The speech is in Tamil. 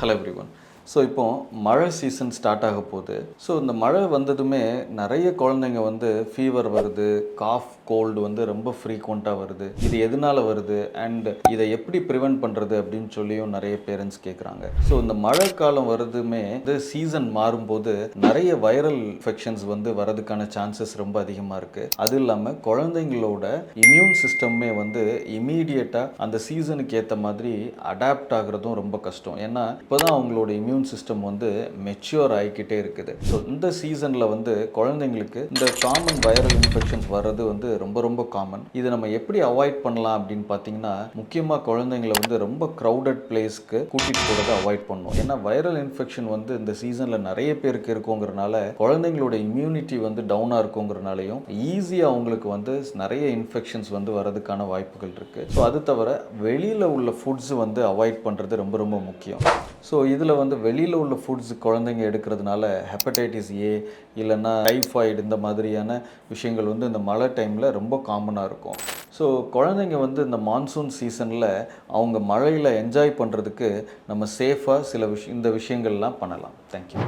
Hello everyone. ஸோ இப்போ மழை சீசன் ஸ்டார்ட் ஆக போகுது. ஸோ இந்த மழை வந்ததுமே நிறைய குழந்தைங்க வந்து ஃபீவர் வருது காஃப் கோல்டு வந்து ரொம்ப ஃப்ரீக்வெண்ட்டாக வருது. இது எதனால வருது? அண்ட் இதை எப்படி ப்ரிவென்ட் பண்ணுறது அப்படின்னு சொல்லியும் நிறைய பேரண்ட்ஸ் கேட்குறாங்க ஸோ இந்த மழை காலம் வருதுமே இந்த சீசன் மாறும்போது நிறைய வைரல் இன்ஃபெக்ஷன்ஸ் வந்து வரதுக்கான சான்சஸ் ரொம்ப அதிகமாக இருக்குது அது இல்லாமல் குழந்தைங்களோட இம்யூன் சிஸ்டம்மே வந்து இமீடியட்டாக அந்த சீசனுக்கு ஏற்ற மாதிரி அடாப்ட் ஆகுறதும் ரொம்ப கஷ்டம். ஏன்னா இப்போ தான் அவங்களோட இம்யூன் சிஸ்டம் வந்து மெச்சூர் ஆகிக்கிட்டே இருக்குது. ஸோ இந்த சீசனில் வந்து குழந்தைங்களுக்கு இந்த காமன் வைரல் இன்ஃபெக்ஷன்ஸ் வர்றது வந்து ரொம்ப ரொம்ப காமன் இதை நம்ம எப்படி அவாய்ட் பண்ணலாம் அப்படின்னு பார்த்தீங்கன்னா முக்கியமாக குழந்தைங்களை வந்து ரொம்ப க்ரௌடட் பிளேஸ்க்கு கூட்டிகிட்டு போகிறத அவாய்ட் பண்ணணும் ஏன்னா வைரல் இன்ஃபெக்ஷன் வந்து இந்த சீசனில் நிறைய பேருக்கு இருக்குங்கிறனால குழந்தைங்களோட இம்யூனிட்டி வந்து டவுனாக இருக்குங்கிறனாலையும் ஈஸியாக அவங்களுக்கு வந்து நிறைய இன்ஃபெக்ஷன்ஸ் வந்து வரதுக்கான வாய்ப்புகள் இருக்குது ஸோ அது தவிர வெளியில் உள்ள ஃபுட்ஸ் வந்து அவாய்ட் பண்ணுறது ரொம்ப ரொம்ப முக்கியம். ஸோ இதில் வந்து வெளியில் உள்ள ஃபுட்ஸ் குழந்தைங்க எடுக்கிறதுனால ஹெப்படைட்டிஸ் ஏ இல்லைன்னா டைஃபாய்டு இந்த மாதிரியான விஷயங்கள் வந்து இந்த மழை டைமில் ரொம்ப காமனாக இருக்கும். ஸோ குழந்தைங்க வந்து இந்த மான்சூன் சீசனில் அவங்க மழையில் என்ஜாய் பண்ணுறதுக்கு நம்ம சேஃபாக சில விஷ் இந்த விஷயங்கள்லாம் பண்ணலாம். தேங்க்யூ